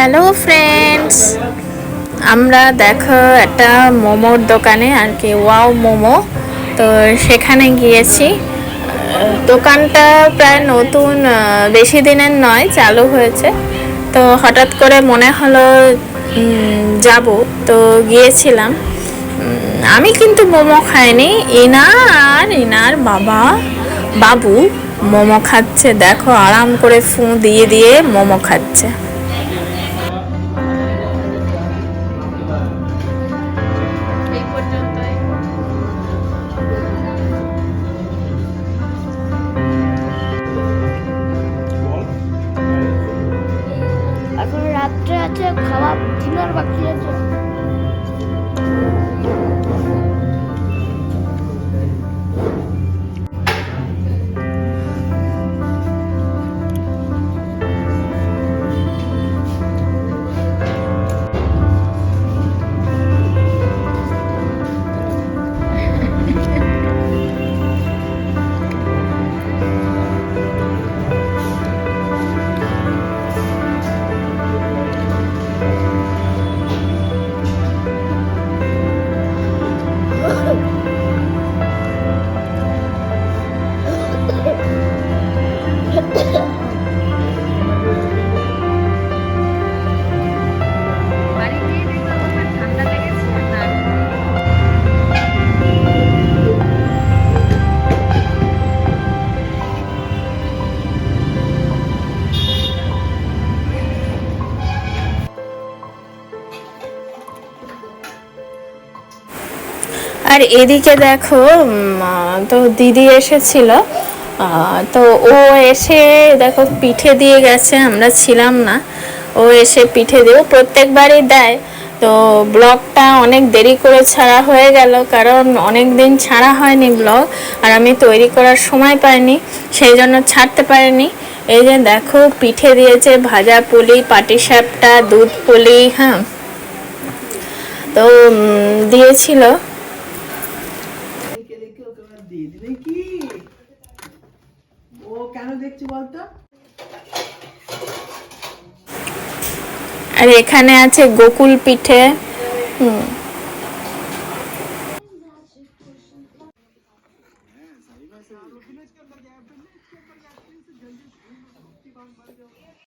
Hello friends আমরা দেখো একটা মোমোর দোকানে আর কি ওয়াও মোমো। তো সেখানে গিয়েছি। দোকানটা প্রায় নতুন বেশি দিনের নয়, চালু হয়েছে। তো হঠাৎ করে মনে হলো যাব। তো গিয়েছিলাম। আমি কিন্তু মোমো খাইনি। ইনা আর ইনার বাবা, বাবু মোমো খাচ্ছে। দেখো, আরাম করে ফু দিয়ে দিয়ে মোমো খাচ্ছে। রাত্রে আছে খাওয়া ডিনার বাকি আছে। আর এদিকে দেখো তো দিদি এসেছিল। তো ও এসে দেখো, পিঠে দিয়ে গেছে, আমরা ছিলাম না। ও এসে পিঠে দিয়ে প্রত্যেকবারই দেয়। তো ব্লগটা অনেক দেরি করে ছাড়া হয়ে গেল, কারণ অনেক দিন ছাড়া হয়নি ব্লগ, আর আমি তৈরি করার সময় পাইনি, সেই জন্য ছাড়তে পারিনি। এই যে দেখো, পিঠে দিয়েছে ভাজা পুলি পাটিসাপটা দুধ পুলি হ্যাঁ। তো দিয়েছিল। ও কেন দেখছি বলতো? আর এখানে আছে গোকুল পিঠে হুম।